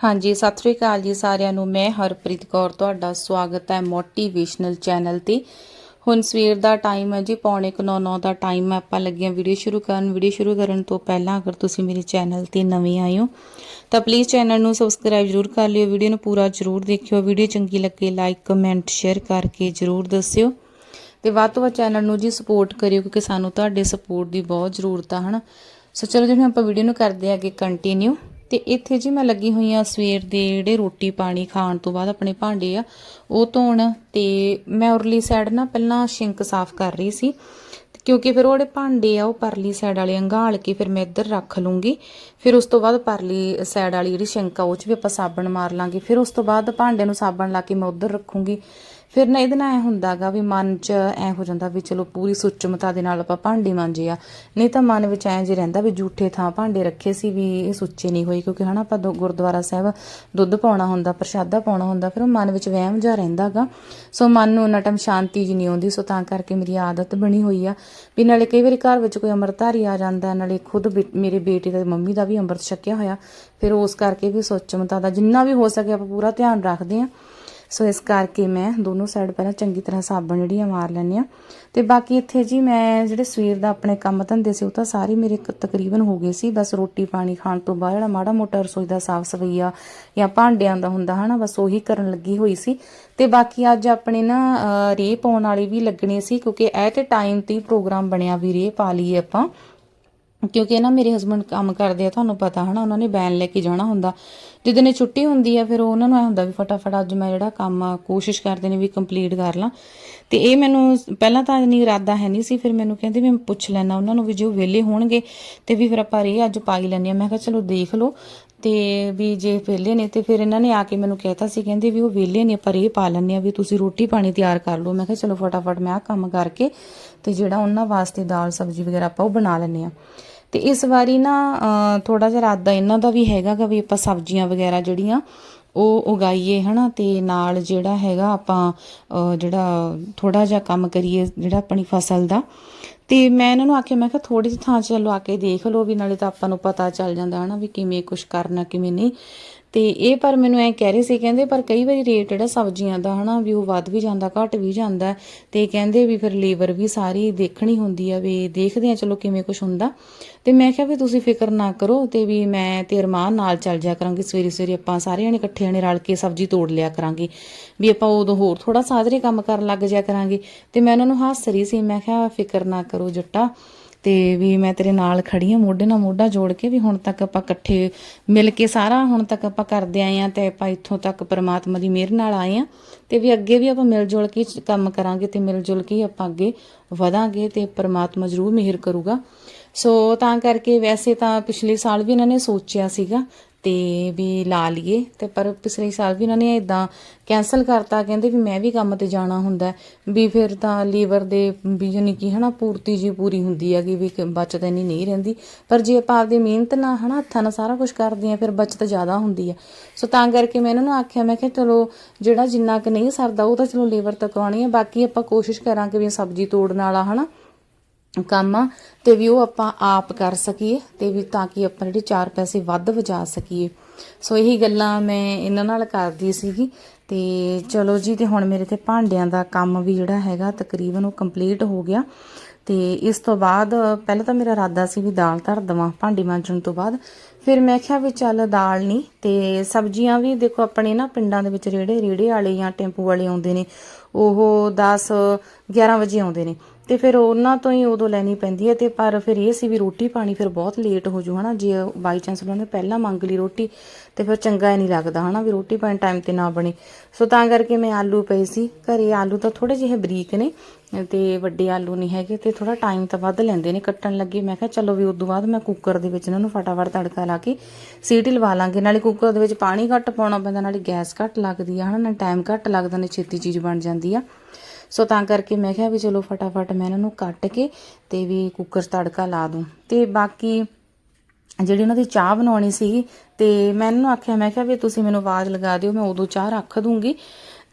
ਹਾਂਜੀ, ਸਤਿ ਸ੍ਰੀ ਅਕਾਲ ਜੀ ਸਾਰਿਆਂ ਨੂੰ। ਮੈਂ ਹਰਪ੍ਰੀਤ ਕੌਰ, ਤੁਹਾਡਾ ਸਵਾਗਤ ਹੈ ਮੋਟੀਵੇਸ਼ਨਲ ਚੈਨਲ ਤੇ। ਹੁਣ ਸਵੇਰ ਦਾ ਟਾਈਮ ਹੈ ਜੀ, ਪੌਣੇ 9:09 ਦਾ ਟਾਈਮ ਹੈ। ਆਪਾਂ ਲੱਗੀਆਂ ਵੀਡੀਓ ਸ਼ੁਰੂ ਕਰਨ। ਵੀਡੀਓ ਸ਼ੁਰੂ ਕਰਨ ਤੋਂ ਪਹਿਲਾਂ ਅਗਰ ਤੁਸੀਂ ਮੇਰੇ ਚੈਨਲ ਤੇ ਨਵੇਂ ਆਏ ਹੋ, ਤਾਂ ਪਲੀਜ਼ ਚੈਨਲ ਨੂੰ ਸਬਸਕ੍ਰਾਈਬ ਜ਼ਰੂਰ ਕਰ ਲਿਓ। ਵੀਡੀਓ ਨੂੰ ਪੂਰਾ ਜ਼ਰੂਰ ਦੇਖਿਓ। ਵੀਡੀਓ ਚੰਗੀ ਲੱਗੇ ਲਾਈਕ ਕਮੈਂਟ ਸ਼ੇਅਰ ਕਰਕੇ ਜ਼ਰੂਰ ਦੱਸਿਓ। ਤੇ ਵੱਧ ਤੋਂ ਵੱਧ ਚੈਨਲ ਨੂੰ ਜੀ ਸਪੋਰਟ ਕਰਿਓ, ਕਿਉਂਕਿ ਸਾਨੂੰ ਤੁਹਾਡੇ ਸਪੋਰਟ ਦੀ ਬਹੁਤ ਜ਼ਰੂਰਤ ਆ, ਹਨਾ? ਸੋ ਚਲੋ ਜੀ, ਹੁਣ ਆਪਾਂ ਵੀਡੀਓ ਨੂੰ ਕਰਦੇ ਆਗੇ ਕੰਟੀਨਿਊ ਤੇ ਇੱਥੇ ਜੀ ਮੈਂ ਲੱਗੀ ਹੋਈ ਆ ਸਵੇਰ ਦੇ ਜਿਹੜੇ ਰੋਟੀ ਪਾਣੀ ਖਾਣ ਤੋਂ ਬਾਅਦ ਆਪਣੇ ਭਾਂਡੇ ਆ, ਉਹ ਧੋਣ ਤੇ ਮੈਂ ਉਰਲੀ ਸਾਈਡ ਨਾ ਪਹਿਲਾਂ ਸ਼ਿੰਕ ਸਾਫ਼ ਕਰ ਰਹੀ ਸੀ ਕਿਉਂਕਿ ਫਿਰ ਉਹ ਜਿਹੜੇ ਭਾਂਡੇ ਆ, ਉਹ ਪਰਲੀ ਸਾਈਡ ਵਾਲੇ ਅੰਗਾਲ ਕੇ ਫਿਰ ਮੈਂ ਇੱਧਰ ਰੱਖ ਲੂੰਗੀ। ਫਿਰ ਉਸ ਤੋਂ ਬਾਅਦ ਪਰਲੀ ਸਾਈਡ ਵਾਲੀ ਜਿਹੜੀ ਸ਼ਿੰਕ ਆ, ਉਹ 'ਚ ਵੀ ਆਪਾਂ ਸਾਬਣ ਮਾਰ ਲਾਂਗੇ। ਫਿਰ ਉਸ ਤੋਂ ਬਾਅਦ ਭਾਂਡੇ ਨੂੰ ਸਾਬਣ ਲਾ ਕੇ ਮੈਂ ਉੱਧਰ ਰੱਖੂੰਗੀ। ਫਿਰ ਨਾ ਇਹਦੇ ਨਾਲ ਐ ਹੁੰਦਾਗਾ ਵੀ ਮਨ 'ਚ ਐ ਹੋ ਜਾਂਦਾ ਵੀ ਚਲੋ ਪੂਰੀ ਸੁੱਚਮਤਾ ਦੇ ਨਾਲ ਆਪਾਂ ਭਾਂਡੇ ਮਾਂਜੇ ਆ। ਨਹੀਂ ਤਾਂ ਮਨ ਵਿੱਚ ਐ ਜੇ ਰਹਿੰਦਾ ਵੀ ਝੂਠੇ ਥਾਂ ਭਾਂਡੇ ਰੱਖੇ ਸੀ ਵੀ ਇਹ ਸੁੱਚੇ ਨਹੀਂ ਹੋਏ ਕਿਉਂਕਿ ਹਨਾ ਆਪਾਂ ਦੋ- ਗੁਰਦੁਆਰਾ ਸਾਹਿਬ ਦੁੱਧ ਪਾਉਣਾ ਹੁੰਦਾ, ਪ੍ਰਸ਼ਾਦਾ ਪਾਉਣਾ ਹੁੰਦਾ, ਫਿਰ ਉਹ ਮਨ ਵਿੱਚ ਵਹਿਮ ਜਾ ਰਹਿੰਦਾਗਾ। ਸੋ ਮਨ ਨੂੰ ਉਹਨਾਂ ਟਾਈਮ ਸ਼ਾਂਤੀ ਜੀ ਨਹੀਂ ਆਉਂਦੀ, ਸੋ ਤਾਂ ਕਰਕੇ ਮੇਰੀ ਆਦਤ ਬਣੀ ਹੋਈ ਆ। ਵੀ ਨਾਲੇ ਕਈ ਵਾਰੀ ਘਰ ਵਿੱਚ ਕੋਈ ਅੰਮ੍ਰਿਤਧਾਰੀ ਆ ਜਾਂਦਾ, ਨਾਲੇ ਖੁਦ ਬੇ- ਮੇਰੇ ਬੇਟੇ ਦਾ ਮੰਮੀ ਦਾ ਵੀ ਅੰਮ੍ਰਿਤ ਛਕਿਆ ਹੋਇਆ। ਫਿਰ ਉਸ ਕਰਕੇ ਵੀ ਸੁੱਚਮਤਾ ਦਾ ਜਿੰਨਾ ਵੀ ਹੋ ਸਕੇ ਆਪਾਂ ਪੂਰਾ ਧਿਆਨ ਰੱਖਦੇ ਆ। ਸੋ ਇਸ ਕਰਕੇ ਮੈਂ ਦੋਨੋਂ ਸਾਈਡ ਪਹਿਲਾਂ ਚੰਗੀ ਤਰ੍ਹਾਂ ਸਾਬਣ ਜਿਹੜੀ ਆ ਮਾਰ ਲੈਂਦੀ ਆ ਤੇ ਬਾਕੀ ਇੱਥੇ ਜੀ ਮੈਂ ਜਿਹੜੇ ਸਵੇਰ ਦਾ ਆਪਣੇ ਕੰਮ ਧੰਦੇ ਸੀ ਉਹ ਤਾਂ ਸਾਰੇ ਮੇਰੇ ਤਕਰੀਬਨ ਹੋ ਗਏ ਸੀ। ਬਸ ਰੋਟੀ ਪਾਣੀ ਖਾਣ ਤੋਂ ਬਾਅਦ ਜਿਹੜਾ ਮਾੜਾ ਮੋਟਾ ਰਸੋਈ ਦਾ ਸਾਫ਼ ਸਫਾਈਆ ਜਾਂ ਭਾਂਡਿਆਂ ਦਾ ਹੁੰਦਾ ਹਨਾ ਬਸ ਉਹੀ ਕਰਨ ਲੱਗੀ ਹੋਈ ਸੀ। ਤੇ ਬਾਕੀ ਅੱਜ ਆਪਣੇ ਨਾ ਅਹ, ਰੇਹ ਪਾਉਣ ਵਾਲੀ ਵੀ ਲੱਗਣੀ ਸੀ ਕਿਉਂਕਿ ਇਹ ਤੇ ਟਾਈਮ ਤੇ ਪ੍ਰੋਗਰਾਮ ਬਣਿਆ ਵੀ ਰੇਹ ਪਾ ਲਈਏ ਆਪਾਂ। ਕਿਉਂਕਿ ਨਾ ਮੇਰੇ ਹਸਬੰਡ ਕੰਮ ਕਰਦੇ ਆ, ਤੁਹਾਨੂੰ ਪਤਾ ਹਨਾ, ਉਹਨਾਂ ਨੇ ਬੈਨ ਲੈ ਕੇ ਜਾਣਾ ਹੁੰਦਾ। ਜਦੋਂ ਨੇ ਛੁੱਟੀ ਹੁੰਦੀ ਆ, ਫਿਰ ਉਹਨਾਂ ਨੂੰ ਐ ਹੁੰਦਾ ਵੀ ਫਟਾਫਟ ਅੱਜ ਮੈਂ ਜਿਹੜਾ ਕੰਮ ਆ, ਕੋਸ਼ਿਸ਼ ਕਰਦੇ ਨੇ ਵੀ ਕੰਪਲੀਟ ਕਰ ਲਾਂ। ਤੇ ਇਹ ਮੈਨੂੰ ਪਹਿਲਾਂ ਤਾਂ ਨਹੀਂ ਇਰਾਦਾ ਹੈ ਨਹੀਂ ਸੀ, ਫਿਰ ਮੈਨੂੰ ਕਹਿੰਦੇ ਵੀ ਮੈਂ ਪੁੱਛ ਲੈਣਾ ਉਹਨਾਂ ਨੂੰ ਵੀ ਜੇ ਉਹ ਵਿਹਲੇ ਹੋਣਗੇ, ਤੇ ਵੀ ਫਿਰ ਆਪਾਂ ਇਹ ਅੱਜ ਪਾਈ ਲੈਂਦੇ ਆ। ਮੈਂ ਕਿਹਾ ਚਲੋ ਦੇਖ ਲਓ, ਤੇ ਵੀ ਜੇ ਵਿਹਲੇ ਨੇ, ਤੇ ਫਿਰ ਇਹਨਾਂ ਨੇ ਆ ਕੇ ਮੈਨੂੰ ਕਹਿਤਾ ਸੀ, ਕਹਿੰਦੇ ਵੀ ਉਹ ਵਿਹਲੇ ਨੇ ਪਰ ਇਹ ਪਾ ਲੈਂਦੇ ਆ ਵੀ ਤੁਸੀਂ ਰੋਟੀ ਪਾਣੀ ਤਿਆਰ ਕਰ ਲਓ। ਮੈਂ ਕਿਹਾ ਚਲੋ ਫਟਾਫਟ ਮੈਂ ਆ ਕੰਮ ਕਰਕੇ, ਤੇ ਜਿਹੜਾ ਉਹਨਾਂ ਵਾਸਤੇ ਦਾਲ, ਸਬਜ਼ੀ ਵਗੈਰਾ ਆਪਾਂ ਉਹ ਬਣਾ ਲੈਂਦੇ ਆ। ਤੇ ਇਸ ਵਾਰੀ ਨਾ ਥੋੜਾ ਜਿਹਾ ਇਰਾਦਾ ਇਹਨਾਂ ਦਾ ਵੀ ਹੈਗਾ ਗਾ ਵੀ ਆਪਾਂ ਸਬਜ਼ੀਆਂ ਵਗੈਰਾ ਜਿਹੜੀਆਂ ਉਹ ਉਗਾਈਏ, ਹਨਾ? ਤੇ ਨਾਲ ਜਿਹੜਾ ਹੈਗਾ ਆਪਾਂ ਜਿਹੜਾ ਥੋੜਾ ਜਿਹਾ ਕੰਮ ਕਰੀਏ ਜਿਹੜਾ ਆਪਣੀ ਫਸਲ ਦਾ। ਤੇ ਮੈਂ ਇਹਨਾਂ ਨੂੰ ਆਖਿਆ, ਮੈਂ ਕਿਹਾ ਥੋੜੀ ਜਿਹੀ ਥਾਂ 'ਚ ਚਲੋ ਆ ਕੇ ਦੇਖ ਲਓ ਵੀ ਨਾਲੇ ਤਾਂ ਆਪਾਂ ਨੂੰ ਪਤਾ ਚੱਲ ਜਾਂਦਾ, ਹਨਾ? ਵੀ ਕਿਵੇਂ ਕੁਝ ਕਰਨਾ, ਕਿਵੇਂ ਨਹੀਂ। ਤੇ ਇਹ ਪਰ ਮੈਨੂੰ ਐ ਕਹਿ ਰਹੇ ਸੀ, ਕਹਿੰਦੇ ਪਰ ਕਈ ਵਾਰੀ ਰੇਟ ਜਿਹੜਾ ਸਬਜ਼ੀਆਂ ਦਾ ਹਨਾ ਵੀ ਉਹ ਵੱਧ ਵੀ ਜਾਂਦਾ, ਘਟ ਵੀ ਜਾਂਦਾ ਤੇ ਕਹਿੰਦੇ ਵੀ ਫਿਰ ਲੇਬਰ ਵੀ ਸਾਰੀ ਦੇਖਣੀ ਹੁੰਦੀ ਆ ਵੀ ਦੇਖਦੇ ਆ ਚਲੋ ਕਿਵੇਂ ਕੁਝ ਹੁੰਦਾ। ਤੇ ਮੈਂ ਕਿਹਾ ਵੀ ਤੁਸੀਂ ਫਿਕਰ ਨਾ ਕਰੋ ਤੇ ਵੀ ਮੈਂ ਤੇ ਅਰਮਾਨ ਨਾਲ ਚੱਲ ਜਾ ਕਰਾਂਗੇ, ਸਵੇਰੇ ਸਵੇਰੇ ਆਪਾਂ ਸਾਰੇ ਜਣੇ ਇਕੱਠੇ ਜਣੇ ਰਲ ਕੇ ਸਬਜ਼ੀ ਤੋੜ ਲਿਆ ਕਰਾਂਗੇ, ਵੀ ਆਪਾਂ ਉਦੋਂ ਹੋਰ ਥੋੜਾ ਸਾਧਰੇ ਕੰਮ ਕਰਨ ਲੱਗ ਜਾ ਕਰਾਂਗੇ। ਤੇ ਮੈਂ ਉਹਨਾਂ ਨੂੰ ਹੱਸ ਰਹੀ ਸੀ, ਮੈਂ ਕਿਹਾ ਫਿਕਰ ਨਾ ਕਰੋ ਜੱਟਾ ਤੇ ਵੀ ਮੈਂ ਤੇਰੇ ਨਾਲ ਖੜੀ ਆ ਮੋਢੇ ਨਾਲ ਮੋਢਾ ਜੋੜ ਕੇ ਵੀ ਹੁਣ ਤੱਕ ਆਪਾਂ ਇਕੱਠੇ ਮਿਲ ਕੇ ਸਾਰਾ ਹੁਣ ਤੱਕ ਆਪਾਂ ਕਰਦੇ ਆਏ ਆ ਤੇ ਆਪਾਂ ਇੱਥੋਂ ਤੱਕ ਪ੍ਰਮਾਤਮਾ ਦੀ ਮਿਹਰ ਨਾਲ ਆਏ ਆ ਤੇ ਵੀ ਅੱਗੇ ਵੀ ਆਪਾਂ ਮਿਲ ਜੁਲ ਕੇ ਕੰਮ ਕਰਾਂਗੇ ਤੇ ਮਿਲ ਜੁਲ ਕੇ ਆਪਾਂ ਅੱਗੇ ਵਧਾਂਗੇ ਤੇ ਪ੍ਰਮਾਤਮਾ ਜ਼ਰੂਰ ਮਿਹਰ ਕਰੂਗਾ। ਸੋ ਤਾਂ ਕਰਕੇ ਵੈਸੇ ਤਾਂ ਪਿਛਲੇ ਸਾਲ ਵੀ ਇਹਨਾਂ ਨੇ ਸੋਚਿਆ ਸੀਗਾ ਤੇ ਵੀ ਲਾ ਲਈਏ ਤੇ ਪਰ ਪਿਛਲੇ ਸਾਲ ਵੀ ਇਹਨਾਂ ਨੇ ਇਦਾਂ ਕੈਨਸਲ ਕਰਤਾ, ਕਹਿੰਦੇ ਵੀ ਮੈਂ ਵੀ ਕੰਮ ਤੇ ਜਾਣਾ ਹੁੰਦਾ ਵੀ ਫਿਰ ਤਾਂ ਲੀਵਰ ਦੇ ਵੀ ਯਾਨੀ ਕਿ ਹਨਾ ਪੂਰਤੀ ਜੀ ਪੂਰੀ ਹੁੰਦੀ ਹੈਗੀ ਵੀ ਕਿ ਬਚਤ ਇੰਨੀ ਨਹੀਂ ਰਹਿੰਦੀ। ਪਰ ਜੇ ਆਪਾਂ ਆਪਦੀ ਮਿਹਨਤ ਨਾਲ ਹਨਾ ਹੱਥਾਂ ਨਾਲ ਸਾਰਾ ਕੁਝ ਕਰਦੇ ਆ ਫਿਰ ਬਚਤ ਜ਼ਿਆਦਾ ਹੁੰਦੀ ਆ ਸੋ ਤਾਂ ਕਰਕੇ ਮੈਂ ਇਹਨਾਂ ਨੂੰ ਆਖਿਆ, ਮੈਂ ਕਿਹਾ ਚਲੋ ਜਿਹੜਾ ਜਿੰਨਾ ਕੁ ਨਹੀਂ ਸਰਦਾ ਉਹ ਤਾਂ ਚਲੋ ਲੀਵਰ ਤੱਕ ਆਉਣੀ ਹੈ, ਬਾਕੀ ਆਪਾਂ ਕੋਸ਼ਿਸ਼ ਕਰਾਂਗੇ ਵੀ ਸਬਜ਼ੀ ਤੋੜਨ ਵਾਲਾ ਹਨਾ ਕੰਮ ਆ, ਤੇ ਵੀ ਉਹ ਆਪਾਂ ਆਪ ਕਰ ਸਕੀਏ, ਤੇ ਵੀ ਤਾਂ ਕਿ ਆਪਾਂ ਜਿਹੜੇ ਚਾਰ ਪੈਸੇ ਵੱਧ ਵਜਾ ਸਕੀਏ। ਸੋ ਇਹੀ ਗੱਲਾਂ ਮੈਂ ਇਹਨਾਂ ਨਾਲ ਕਰਦੀ ਸੀਗੀ। ਤੇ ਚਲੋ ਜੀ, ਤੇ ਹੁਣ ਮੇਰੇ ਤੇ ਭਾਂਡਿਆਂ ਦਾ ਕੰਮ ਵੀ ਜਿਹੜਾ ਹੈਗਾ ਤਕਰੀਬਨ ਉਹ ਕੰਪਲੀਟ ਹੋ ਗਿਆ। ਤੇ ਇਸ ਤੋਂ ਬਾਅਦ ਪਹਿਲਾਂ ਤਾਂ ਮੇਰਾ ਇਰਾਦਾ ਸੀ ਵੀ ਦਾਲ ਧਰ ਦਵਾਂ, ਭਾਂਡੀ ਮਾਂਜਣ ਤੋਂ ਬਾਅਦ। ਫਿਰ ਮੈਂ ਕਿਹਾ ਵੀ ਚੱਲ ਦਾਲ ਨਹੀਂ ਤੇ ਸਬਜ਼ੀਆਂ ਵੀ ਦੇਖੋ ਆਪਣੇ ਨਾ ਪਿੰਡਾਂ ਦੇ ਵਿੱਚ ਰੇੜੇ ਰੇੜੇ ਵਾਲੇ ਜਾਂ ਟੈਂਪੂ ਵਾਲੇ ਆਉਂਦੇ ਨੇ, ਉਹ 10 11 ਵਜੇ ਆਉਂਦੇ ਨੇ। ਤੇ ਫਿਰ ਉਹਨਾਂ ਤੋਂ ਹੀ ਉਦੋਂ ਲੈਣੀ ਪੈਂਦੀ ਹੈ ਤੇ ਪਰ ਫਿਰ ਇਹ ਸੀ ਵੀ ਰੋਟੀ ਪਾਣੀ ਫਿਰ ਬਹੁਤ ਲੇਟ ਹੋ ਜੂ, ਹਨਾ, ਜੇ ਬਾਈ ਚਾਂਸ ਉਹਨਾਂ ਨੇ ਪਹਿਲਾਂ ਮੰਗ ਲਈ ਰੋਟੀ, ਤੇ ਫਿਰ ਚੰਗਾ ਹੀ ਨਹੀਂ ਲੱਗਦਾ, ਹਨਾ, ਵੀ ਰੋਟੀ ਪਾਣੀ ਟਾਈਮ ਤੇ ਨਾ ਬਣੇ। ਸੋ ਤਾਂ ਕਰਕੇ ਮੈਂ ਆਲੂ ਪਏ ਸੀ, ਘਰੇ ਆਲੂ ਤਾਂ ਥੋੜੇ ਜਿਹੇ ਬਰੀਕ ਨੇ, ਤੇ ਵੱਡੇ ਆਲੂ ਨਹੀਂ ਹੈਗੇ, ਤੇ ਥੋੜਾ ਟਾਈਮ ਤਾਂ ਵੱਧ ਲੈਂਦੇ ਨੇ, ਕੱਟਣ ਲੱਗੇ। ਮੈਂ ਕਿਹਾ ਚਲੋ ਵੀ ਉਦੋਂ ਬਾਅਦ ਮੈਂ ਕੁੱਕਰ ਦੇ ਵਿੱਚ ਇਹਨਾਂ ਨੂੰ ਫਟਾਫਟ ਤੜਕਾ ਲਾ ਕੇ ਸੀਟੀ ਲਵਾ ਲਾਂਗੇ, ਨਾਲੇ ਕੁੱਕਰ ਦੇ ਵਿੱਚ ਪਾਣੀ ਘੱਟ ਪਾਉਣਾ ਪੈਂਦਾ, ਨਾਲੇ ਗੈਸ ਘੱਟ ਲੱਗਦੀ ਆ, ਹਨਾ, ਨਾ ਟਾਈਮ ਘੱਟ ਲੱਗਦਾ, ਨੇ ਛੇਤੀ ਚੀਜ਼ ਬਣ ਜਾਂਦੀ ਆ। ਸੋ ਤਾਂ ਕਰਕੇ ਮੈਂ ਕਿਹਾ ਵੀ ਚਲੋ ਫਟਾਫਟ ਮੈਂ ਇਹਨਾਂ ਨੂੰ ਕੱਟ ਕੇ ਤੇ ਵੀ ਕੁੱਕਰ 'ਚ ਤੜਕਾ ਲਾ ਦੂੰ। ਤੇ ਬਾਕੀ ਜਿਹੜੀ ਉਹਨਾਂ ਦੀ ਚਾਹ ਬਣਾਉਣੀ ਸੀਗੀ ਤੇ ਮੈਂ ਇਹਨਾਂ ਨੂੰ ਆਖਿਆ, ਮੈਂ ਕਿਹਾ ਵੀ ਤੁਸੀਂ ਮੈਨੂੰ ਆਵਾਜ਼ ਲਗਾ ਦਿਓ, ਮੈਂ ਉਦੋਂ ਚਾਹ ਰੱਖ ਦੂੰਗੀ।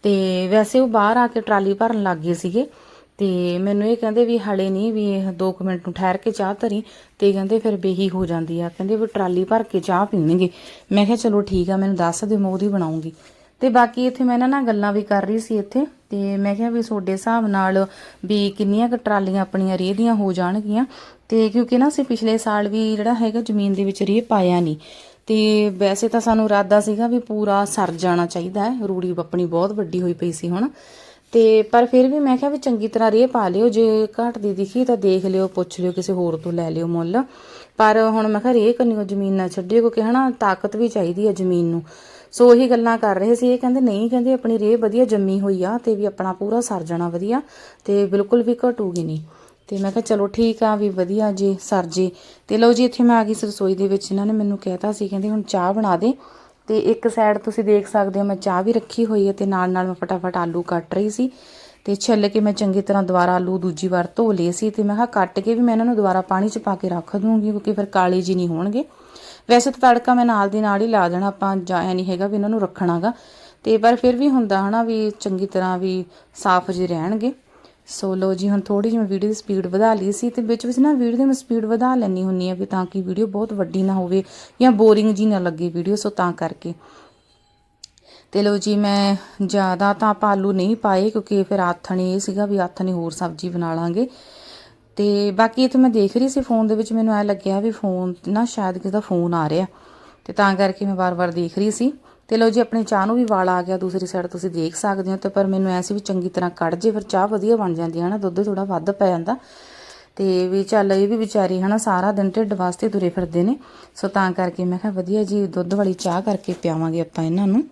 ਤੇ ਵੈਸੇ ਉਹ ਬਾਹਰ ਆ ਕੇ ਟਰਾਲੀ ਭਰਨ ਲੱਗ ਗਏ ਸੀਗੇ। ਤੇ ਮੈਨੂੰ ਇਹ ਕਹਿੰਦੇ ਵੀ ਹਲੇ ਨਹੀਂ ਵੀ ਇਹ 2 ਮਿੰਟ ਨੂੰ ਠਹਿਰ ਕੇ ਚਾਹ ਧਰੀ। ਤੇ ਕਹਿੰਦੇ ਫਿਰ ਬੇਹੀ ਹੋ ਜਾਂਦੀ ਆ। ਕਹਿੰਦੇ ਵੀ ਟਰਾਲੀ ਭਰ ਕੇ ਚਾਹ ਪੀਣਗੇ। ਮੈਂ ਕਿਹਾ ਚਲੋ ਠੀਕ ਆ, ਮੈਨੂੰ ਦੱਸ ਦਿਓ, ਮੈਂ ਉਹਦੀ ਬਣਾਉਂਗੀ। ਤੇ ਬਾਕੀ ਇੱਥੇ ਮੈਂ ਇਹਨਾਂ ਨਾਲ ਗੱਲਾਂ ਵੀ ਕਰ ਰਹੀ ਸੀ ਇੱਥੇ, ਤੇ ਮੈਂ ਕਿਹਾ ਵੀ ਤੁਹਾਡੇ ਹਿਸਾਬ ਨਾਲ ਵੀ ਕਿੰਨੀਆਂ ਕੁ ਟਰਾਲੀਆਂ ਆਪਣੀਆਂ ਰੇਹ ਦੀਆਂ ਹੋ ਜਾਣਗੀਆਂ? ਤੇ ਕਿਉਂਕਿ ਨਾ ਅਸੀਂ ਪਿਛਲੇ ਸਾਲ ਵੀ ਜਿਹੜਾ ਹੈਗਾ ਜ਼ਮੀਨ ਦੇ ਵਿੱਚ ਰੇਹ ਪਾਇਆ ਨਹੀਂ ਤੇ ਵੈਸੇ ਤਾਂ ਸਾਨੂੰ ਇਰਾਦਾ ਸੀਗਾ ਵੀ ਪੂਰਾ ਸਰ ਜਾਣਾ ਚਾਹੀਦਾ ਹੈ। ਰੂੜੀ ਆਪਣੀ ਬਹੁਤ ਵੱਡੀ ਹੋਈ ਪਈ ਸੀ ਹੁਣ। ਤੇ ਪਰ ਫਿਰ ਵੀ ਮੈਂ ਕਿਹਾ ਵੀ ਚੰਗੀ ਤਰ੍ਹਾਂ ਰੇਹ ਪਾ ਲਿਓ, ਜੇ ਘਾਟ ਦੀ ਦਿਖੀ ਤਾਂ ਦੇਖ ਲਿਓ, ਪੁੱਛ ਲਿਓ, ਕਿਸੇ ਹੋਰ ਤੋਂ ਲੈ ਲਿਓ ਮੁੱਲ। ਪਰ ਹੁਣ ਮੈਂ ਕਿਹਾ ਰੇਹ ਕੰਨਿਓ ਜ਼ਮੀਨ ਨਾ ਛੱਡਿਓ, ਕਿਉਂਕਿ ਹਨਾ ਤਾਕਤ ਵੀ ਚਾਹੀਦੀ ਹੈ ਜ਼ਮੀਨ ਨੂੰ। ਸੋ ਉਹੀ ਗੱਲਾਂ ਕਰ ਰਹੇ ਸੀ। ਇਹ ਕਹਿੰਦੇ, ਨਹੀਂ, ਕਹਿੰਦੇ ਆਪਣੀ ਰੇਹ ਵਧੀਆ ਜੰਮੀ ਹੋਈ ਆ ਤੇ ਵੀ ਆਪਣਾ ਪੂਰਾ ਸਰ ਜਾਣਾ ਵਧੀਆ ਤੇ ਬਿਲਕੁਲ ਵੀ ਘਟੂਗੀ ਨਹੀਂ। ਤੇ ਮੈਂ ਕਿਹਾ, ਚਲੋ ਠੀਕ ਆ ਵੀ ਵਧੀਆ ਜੀ ਸਰ ਜੀ। ਤੇ ਲਓ ਜੀ, ਇੱਥੇ ਮੈਂ ਆ ਗਈ ਸੀ ਰਸੋਈ ਦੇ ਵਿੱਚ। ਇਹਨਾਂ ਨੇ ਮੈਨੂੰ ਕਹਿਤਾ ਸੀ, ਕਹਿੰਦੇ ਹੁਣ ਚਾਹ ਬਣਾ ਦੇ ਤੇ ਇੱਕ ਸਾਈਡ ਤੁਸੀਂ ਦੇਖ ਸਕਦੇ ਹੋ ਮੈਂ ਚਾਹ ਵੀ ਰੱਖੀ ਹੋਈ ਹੈ ਤੇ ਨਾਲ ਨਾਲ ਮੈਂ ਫਟਾਫਟ ਆਲੂ ਕੱਟ ਰਹੀ ਸੀ। ਤੇ ਛਿੱਲ ਕੇ ਮੈਂ ਚੰਗੀ ਤਰ੍ਹਾਂ ਦੁਬਾਰਾ ਆਲੂ ਦੂਜੀ ਵਾਰ ਧੋ ਲਏ ਸੀ ਤੇ ਮੈਂ ਕਿਹਾ ਕੱਟ ਕੇ ਵੀ ਮੈਂ ਇਹਨਾਂ ਨੂੰ ਦੁਬਾਰਾ ਪਾਣੀ 'ਚ ਪਾ ਕੇ ਰੱਖ ਦੂੰਗੀ ਕਿਉਂਕਿ ਫਿਰ ਕਾਲੇ ਜੀ ਨਹੀਂ ਹੋਣਗੇ। ਵੈਸੇ ਤਾਂ ਤੜਕਾ ਮੈਂ ਨਾਲ ਦੀ ਨਾਲ ਹੀ ਲਾ ਦੇਣਾ, ਆਪਾਂ ਜਾਇਆ ਨਹੀਂ ਹੈਗਾ ਵੀ ਇਹਨਾਂ ਨੂੰ ਰੱਖਣਾਗਾ। ਤੇ ਪਰ ਫਿਰ ਵੀ ਹੁੰਦਾ ਹਨਾ ਵੀ ਚੰਗੀ ਤਰ੍ਹਾਂ ਵੀ ਸਾਫ਼ ਜਿਹੇ ਰਹਿਣਗੇ। ਸੋ ਲੋ ਜੀ, ਹੁਣ ਥੋੜੀ ਜਿਹੀ ਮੈਂ ਵੀਡੀਓ ਦੀ ਸਪੀਡ ਵਧਾ ਲਈ ਸੀ ਤੇ ਵਿੱਚ ਵਿੱਚ ਨਾ ਵੀਡੀਓ ਦੀ ਮੈਂ ਸਪੀਡ ਵਧਾ ਲੈਣੀ ਹੁੰਨੀ ਆ ਵੀ ਤਾਂ ਕਿ ਵੀਡੀਓ ਬਹੁਤ ਵੱਡੀ ਨਾ ਹੋਵੇ ਜਾਂ ਬੋਰਿੰਗ ਜੀ ਨਾ ਲੱਗੇ ਵੀਡੀਓ, ਸੋ ਤਾਂ ਕਰਕੇ। ਤੇ ਲੋ ਜੀ, ਮੈਂ ਜ਼ਿਆਦਾ ਤਾਂ ਆਪਾਂ ਆਲੂ ਨਹੀਂ ਪਾਏ, ਕਿਉਂਕਿ ਫਿਰ ਆਥਣੇ ਇਹ ਸੀਗਾ ਵੀ ਆਥਣੇ ਹੋਰ ਸਬਜ਼ੀ ਬਣਾ ਲਾਂਗੇ। ਤੇ ਬਾਕੀ ਇੱਥੇ ਮੈਂ ਦੇਖ ਰਹੀ ਸੀ ਫੋਨ ਦੇ ਵਿੱਚ, ਮੈਨੂੰ ਐ ਲੱਗਿਆ ਵੀ ਫੋਨ ਨਾ ਸ਼ਾਇਦ ਕਿਸੇ ਦਾ ਫੋਨ ਆ ਰਿਹਾ। ਤੇ ਤਾਂ ਕਰਕੇ ਮੈਂ ਵਾਰ-ਵਾਰ ਦੇਖ ਰਹੀ ਸੀ। ਤੇ ਲੋ ਜੀ, ਆਪਣੀ ਚਾਹ ਨੂੰ ਵੀ ਵਾਲ ਆ ਗਿਆ, ਦੂਸਰੀ ਸਾਈਡ ਤੁਸੀਂ ਦੇਖ ਸਕਦੇ ਹੋ, ਤੇ ਪਰ ਮੈਨੂੰ ਐ ਸੀ ਵੀ ਚੰਗੀ ਤਰ੍ਹਾਂ ਕੱਢ ਜੇ, ਫਿਰ ਚਾਹ ਵਧੀਆ ਬਣ ਜਾਂਦੀ ਹੈ ਨਾ, ਦੁੱਧ ਥੋੜਾ ਵੱਧ ਪੈ ਜਾਂਦਾ। ਤੇ ਵੀ ਚੱਲ ਇਹ ਵੀ ਵਿਚਾਰੀ ਹਨਾ ਸਾਰਾ ਦਿਨ ਢਿੱਡ ਵਾਸਤੇ ਤੁਰੇ ਫਿਰਦੇ ਨੇ। ਸੋ ਤਾਂ ਕਰਕੇ ਮੈਂ ਕਿਹਾ ਵਧੀਆ ਜੀ, ਦੁੱਧ ਵਾਲੀ ਚਾਹ ਕਰਕੇ ਪਿਆਵਾਂਗੇ ਆਪਾਂ ਇਹਨਾਂ ਨੂੰ।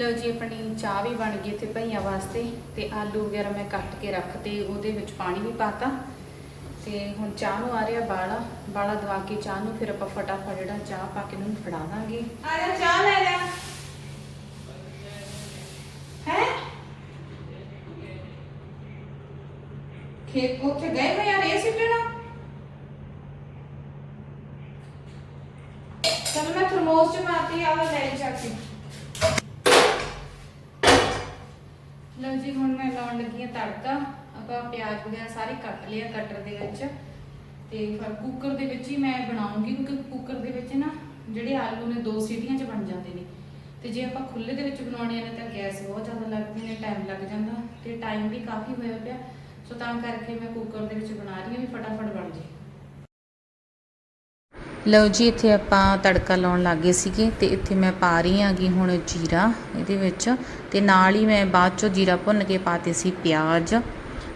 ਲਓ ਜੀ, ਆਪਣੀ ਚਾਹ ਵੀ ਬਣ ਗਈ ਇੱਥੇ ਭਈਆਂ ਵਾਸਤੇ ਤੇ ਆਲੂ ਵਗੈਰਾ ਮੈਂ ਕੱਟ ਕੇ ਰੱਖਤੇ ਉਹਦੇ ਵਿੱਚ ਪਾਣੀ ਵੀ ਪਾਤਾ। ਤੇ ਹੁਣ ਚਾਹ ਨੂੰ ਆ ਰਿਹਾ ਬਾਲਾ ਬਾਲਾ ਦਵਾ ਕੇ ਚਾਹ ਨੂੰ ਫਿਰ ਆਪਾਂ ਫਟਾਫਟ ਜਿਹੜਾ ਚਾਹ ਪਾ ਕੇ ਉਹਨੂੰ ਫੜਾ ਦਾਂਗੇ। ਆ ਜਾ, ਚਾਹ ਲੈ ਲੈ। ਹੈ? ਖੇਤ ਉੱਥੇ ਗਏ ਮੈਂ ਯਾਰ ਇਹ ਸਿੱਟਣਾ ਚਲ ਮੈਂ ਥਰਮੋਸ ਚ ਮਾਰਤੀ ਆ ਲੈ ਜਾ ਕੇ। ਲਓ ਜੀ, ਹੁਣ ਮੈਂ ਲਾਉਣ ਲੱਗੀ ਆ ਤੜਕਾ। ਆਪਾਂ ਪਿਆਜ਼ ਵਗੈਰਾ ਸਾਰੇ ਕੱਟ ਲਿਆ ਕਟਰ ਦੇ ਵਿੱਚ। ਤੇ ਫਿਰ ਕੁੱਕਰ ਦੇ ਵਿੱਚ ਹੀ ਮੈਂ ਬਣਾਉਂਗੀ, ਕਿਉਂਕਿ ਕੁੱਕਰ ਦੇ ਵਿੱਚ ਨਾ ਜਿਹੜੇ ਆਲੂ ਨੇ, ਦੋ ਸੀਟੀਆਂ 'ਚ ਬਣ ਜਾਂਦੇ ਨੇ। ਤੇ ਜੇ ਆਪਾਂ ਖੁੱਲੇ ਦੇ ਵਿੱਚ ਬਣਾਉਣੇ ਨੇ ਤਾਂ ਗੈਸ ਬਹੁਤ ਜ਼ਿਆਦਾ ਲੱਗਦੀ ਨੇ ਟਾਈਮ ਲੱਗ ਜਾਂਦਾ। ਤੇ ਟਾਈਮ ਵੀ ਕਾਫੀ ਹੋਇਆ ਪਿਆ। ਸੋ ਤਾਂ ਕਰਕੇ ਮੈਂ ਕੁੱਕਰ ਦੇ ਵਿੱਚ ਬਣਾ ਰਹੀ ਹਾਂ ਵੀ ਫਟਾਫਟ ਬਣ ਜੇ ਲਓ ਜੀ, ਇੱਥੇ ਆਪਾਂ ਤੜਕਾ ਲਾਉਣ ਲੱਗੇ ਸੀਗੇ ਤੇ ਇੱਥੇ ਮੈਂ ਪਾ ਰਹੀ ਆਂਗੀ ਹੁਣ ਜੀਰਾ ਇਹਦੇ ਵਿੱਚ ਤੇ ਨਾਲ ਹੀ ਮੈਂ ਬਾਅਦ ਚੋਂ ਜੀਰਾ ਭੁੰਨ ਕੇ ਪਾਤੇ ਸੀ ਪਿਆਜ਼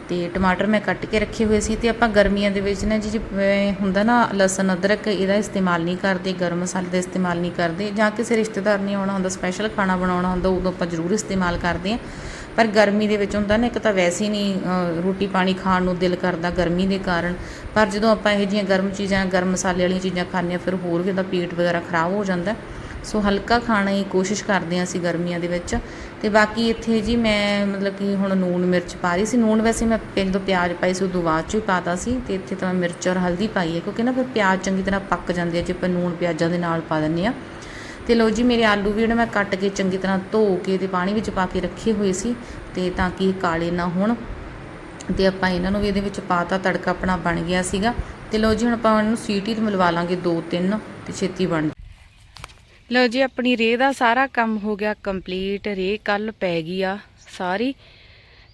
ਤੇ ਟਮਾਟਰ ਮੈਂ ਕੱਟ ਕੇ ਰੱਖੇ ਹੋਏ ਸੀ ਤੇ ਆਪਾਂ ਗਰਮੀਆਂ ਦੇ ਵਿੱਚ ਨਾ ਜੀ, ਜਿਵੇਂ ਹੁੰਦਾ ਨਾ ਲਸਣ, ਅਦਰਕ ਇਹਦਾ ਇਸਤੇਮਾਲ ਨਹੀਂ ਕਰਦੇ, ਗਰਮ ਮਸਾਲੇ ਦਾ ਇਸਤੇਮਾਲ ਨਹੀਂ ਕਰਦੇ ਜਾਂ ਕਿਸੇ ਰਿਸ਼ਤੇਦਾਰ ਨੇ ਆਉਣਾ ਹੁੰਦਾ ਸਪੈਸ਼ਲ ਖਾਣਾ ਬਣਾਉਣਾ ਹੁੰਦਾ, ਉਦੋਂ ਆਪਾਂ ਜ਼ਰੂਰ ਇਸਤੇਮਾਲ ਕਰਦੇ ਹਾਂ। ਪਰ ਗਰਮੀ ਦੇ ਵਿੱਚ ਹੁੰਦਾ ਨਾ, ਇੱਕ ਤਾਂ ਵੈਸੇ ਹੀ ਨਹੀਂ ਰੋਟੀ ਪਾਣੀ ਖਾਣ ਨੂੰ ਦਿਲ ਕਰਦਾ ਗਰਮੀ ਦੇ ਕਾਰਨ। ਪਰ ਜਦੋਂ ਆਪਾਂ ਇਹੋ ਜਿਹੀਆਂ ਗਰਮ ਚੀਜ਼ਾਂ, ਗਰਮ ਮਸਾਲੇ ਵਾਲੀਆਂ ਚੀਜ਼ਾਂ ਖਾਂਦੇ ਹਾਂ, ਫਿਰ ਹੋਰ ਵੀ ਉਹਦਾ ਪੇਟ ਵਗੈਰਾ ਖਰਾਬ ਹੋ ਜਾਂਦਾ। ਸੋ ਹਲਕਾ ਖਾਣਾ ਹੀ ਕੋਸ਼ਿਸ਼ ਕਰਦੇ ਹਾਂ ਅਸੀਂ ਗਰਮੀਆਂ ਦੇ ਵਿੱਚ। ਤੇ ਬਾਕੀ ਇੱਥੇ ਜੀ ਮੈਂ ਮਤਲਬ ਕਿ ਹੁਣ ਨੂਨ ਮਿਰਚ ਪਾ ਰਹੀ ਸੀ। ਨੂਨ ਵੈਸੇ ਮੈਂ ਜਦੋਂ ਪਿਆਜ਼ ਪਾਈ ਸੀ, ਉਦੋਂ ਬਾਅਦ ਚ ਹੀ ਪਾਤਾ ਸੀ। ਤੇ ਇੱਥੇ ਤਾਂ ਮੈਂ ਮਿਰਚ ਔਰ ਹਲਦੀ ਪਾਈ ਹੈ, ਕਿਉਂਕਿ ਨਾ ਫਿਰ ਪਿਆਜ਼ ਚੰਗੀ ਤਰ੍ਹਾਂ ਪੱਕ ਜਾਂਦੇ ਆ, ਜੇ ਆਪਾਂ ਨੂਨ ਪਿਆਜ਼ਾਂ ਦੇ ਨਾਲ ਪਾ ਦਿੰਦੇ ਆ ਤੇ ਲਓ ਜੀ, ਮੇਰੇ ਆਲੂ ਵੀ ਜਿਹੜੇ ਮੈਂ ਕੱਟ ਕੇ ਚੰਗੀ ਤਰ੍ਹਾਂ ਧੋ ਕੇ ਤੇ ਪਾਣੀ ਵਿੱਚ ਪਾ ਕੇ ਰੱਖੇ ਹੋਏ ਸੀ ਤੇ ਤਾਂ ਕਿ ਇਹ ਕਾਲੇ ਨਾ ਹੋਣ ਤੇ ਆਪਾਂ ਇਹਨਾਂ ਨੂੰ ਵੀ ਇਹਦੇ ਵਿੱਚ ਪਾਤਾ ਤੜਕਾ ਆਪਣਾ ਬਣ ਗਿਆ ਸੀਗਾ। ਤੇ ਲਓ ਜੀ, ਹੁਣ ਆਪਾਂ ਇਹਨੂੰ ਸੀਟੀ ਤੇ ਮਿਲਵਾ ਲਾਂਗੇ ਦੋ ਤਿੰਨ ਤੇ ਛੇਤੀ ਬਣ ਲਓ ਜੀ, ਆਪਣੀ ਰੇਹ ਦਾ ਸਾਰਾ ਕੰਮ ਹੋ ਗਿਆ ਕੰਪਲੀਟ, ਰੇਹ ਕੱਲ ਪੈ ਗਈ ਆ ਸਾਰੀ।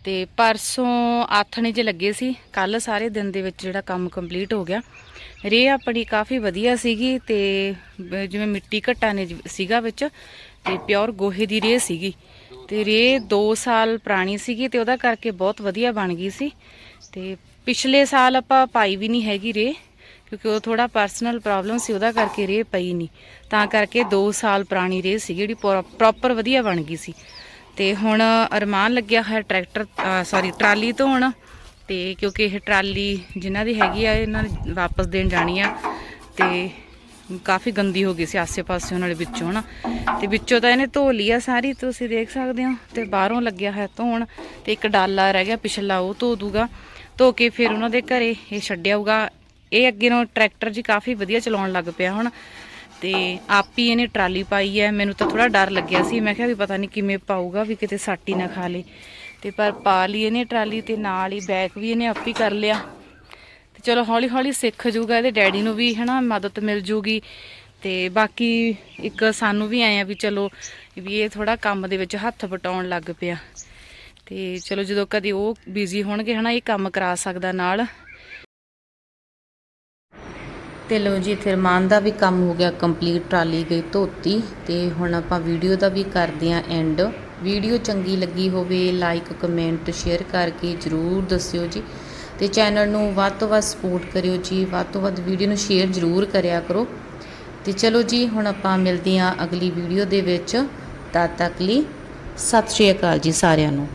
ਤੇ ਪਰਸੋਂ ਆਥਣੇ 'ਚ ਲੱਗੇ ਸੀ ਕੱਲ ਸਾਰੇ ਦਿਨ ਦੇ ਵਿੱਚ ਜਿਹੜਾ ਕੰਮ ਕੰਪਲੀਟ ਹੋ ਗਿਆ। ਰੇਹ ਆਪਣੀ ਕਾਫੀ ਵਧੀਆ ਸੀਗੀ ਤੇ ਜਿਵੇਂ ਮਿੱਟੀ ਘੱਟਾ ਨੇ ਸੀਗਾ ਵਿੱਚ ਤੇ ਪਿਓਰ ਗੋਹੇ ਦੀ ਰੇਹ ਸੀਗੀ। ਤੇ ਰੇਹ 2 ਸਾਲ ਪੁਰਾਣੀ ਸੀਗੀ ਤੇ ਉਹਦਾ ਕਰਕੇ ਬਹੁਤ ਵਧੀਆ ਬਣ ਗਈ ਸੀ। ਤੇ ਪਿਛਲੇ ਸਾਲ ਆਪਾਂ ਪਾਈ ਵੀ ਨਹੀਂ ਹੈਗੀ ਰੇਹ, ਕਿਉਂਕਿ ਉਹ ਥੋੜਾ ਪਰਸਨਲ ਪ੍ਰੋਬਲਮ ਸੀ, ਉਹਦਾ ਕਰਕੇ ਰੇਹ ਪਈ ਨਹੀਂ। ਤਾਂ ਕਰਕੇ 2 ਸਾਲ ਪੁਰਾਣੀ ਰੇਹ ਸੀ ਜਿਹੜੀ ਪ੍ਰੋਪਰ ਵਧੀਆ ਬਣ ਗਈ ਸੀ। ਤੇ ਹੁਣ ਅਰਮਾਨ ਲੱਗਿਆ ਹੋਇਆ ਟਰੈਕਟਰ ਸੌਰੀ ਟਰਾਲੀ ਧੋਣ ਤੇ ਕਿਉਂਕਿ ਇਹ ਟਰਾਲੀ ਜਿਨ੍ਹਾਂ ਦੀ ਹੈਗੀ ਆ, ਇਹਨਾਂ ਨੇ ਵਾਪਸ ਦੇਣ ਜਾਣੀ ਆ। ਤੇ ਕਾਫੀ ਗੰਦੀ ਹੋ ਗਈ ਸੀ ਆਸੇ-ਪਾਸੇ ਨਾਲੇ ਵਿੱਚੋਂ ਨਾ ਤੇ ਵਿੱਚੋਂ ਤਾਂ ਇਹਨੇ ਧੋ ਲਈ ਆ ਸਾਰੀ, ਤੁਸੀਂ ਦੇਖ ਸਕਦੇ ਹੋ। ਤੇ ਬਾਹਰੋਂ ਲੱਗਿਆ ਹੋਇਆ ਧੋਣ। ਤੇ ਇੱਕ ਡਾਲਾ ਰਹਿ ਗਿਆ, ਪਿਛਲਾ ਉਹ ਧੋ ਦੂਗਾ। ਧੋ ਕੇ ਫਿਰ ਉਹਨਾਂ ਦੇ ਘਰੇ ਇਹ ਛੱਡਿਆਊਗਾ ਇਹ ਅੱਗੇ ਨੂੰ ਟਰੈਕਟਰ ਜੀ ਕਾਫੀ ਵਧੀਆ ਚਲਾਉਣ ਲੱਗ ਪਿਆ ਹੁਣ ਤੇ ਆਪ ਹੀ ਇਹਨੇ ਟਰਾਲੀ ਪਾਈ ਹੈ। ਮੈਨੂੰ ਤਾਂ ਥੋੜਾ ਡਰ ਲੱਗਿਆ ਸੀ। ਮੈਂ ਕਿਹਾ ਵੀ ਪਤਾ ਨਹੀਂ ਕਿਵੇਂ ਪਾਊਗਾ ਵੀ ਕਿਤੇ ਸੱਟ ਹੀ ਨਾ ਖਾ ਲੇ। ਤੇ ਪਰ ਪਾ ਲਈ ਇਹਨੇ ਟਰਾਲੀ ਤੇ ਨਾਲ ਹੀ ਬੈਕ ਵੀ ਇਹਨੇ ਆਪ ਹੀ ਕਰ ਲਿਆ। ਤੇ ਚਲੋ ਹੌਲੀ ਹੌਲੀ ਸਿੱਖ ਜੂਗਾ ਇਹਦੇ ਡੈਡੀ ਨੂੰ ਵੀ, ਹਨਾ, ਮਦਦ ਮਿਲ ਜੂਗੀ। ਤੇ ਬਾਕੀ ਇੱਕ ਸਾਨੂੰ ਵੀ ਆਏ ਆ ਵੀ ਚਲੋ ਵੀ ਇਹ ਥੋੜਾ ਕੰਮ ਦੇ ਵਿੱਚ ਹੱਥ ਵਟਾਉਣ ਲੱਗ ਪਿਆ। ਤੇ ਚਲੋ ਜਦੋਂ ਕਦੇ ਉਹ ਬਿਜ਼ੀ ਹੋਣਗੇ, ਹਨਾ, ਇਹ ਕੰਮ ਕਰਾ ਸਕਦਾ ਨਾਲ। ਤੇ ਲੋ ਜੀ ਥਿਰਮਾਨ ਦਾ ਵੀ ਕੰਮ ਹੋ ਗਿਆ ਕੰਪਲੀਟ ਟਰਾਲੀ ਗਈ ਧੋਤੀ ਤੇ ਹੁਣ ਆਪਾਂ ਵੀਡੀਓ ਦਾ ਵੀ ਕਰਦੇ ਆਂ ਐਂਡ ਵੀਡੀਓ ਚੰਗੀ ਲੱਗੀ ਹੋਵੇ ਲਾਈਕ ਕਮੈਂਟ ਸ਼ੇਅਰ ਕਰਕੇ ਜਰੂਰ ਦੱਸਿਓ ਜੀ ਤੇ ਚੈਨਲ ਨੂੰ ਵੱਧ ਤੋਂ ਵੱਧ ਸਪੋਰਟ ਕਰਿਓ ਜੀ, ਵੱਧ ਤੋਂ ਵੱਧ ਵੀਡੀਓ ਨੂੰ ਸ਼ੇਅਰ ਜਰੂਰ ਕਰਿਆ ਕਰੋ। ਤੇ ਚਲੋ ਜੀ, ਹੁਣ ਆਪਾਂ ਮਿਲਦੇ ਆਂ ਅਗਲੀ ਵੀਡੀਓ ਦੇ ਵਿੱਚ। ਤਦ ਤੱਕ ਲਈ ਸਤਿ ਸ਼੍ਰੀ ਅਕਾਲ ਜੀ ਸਾਰਿਆਂ ਨੂੰ।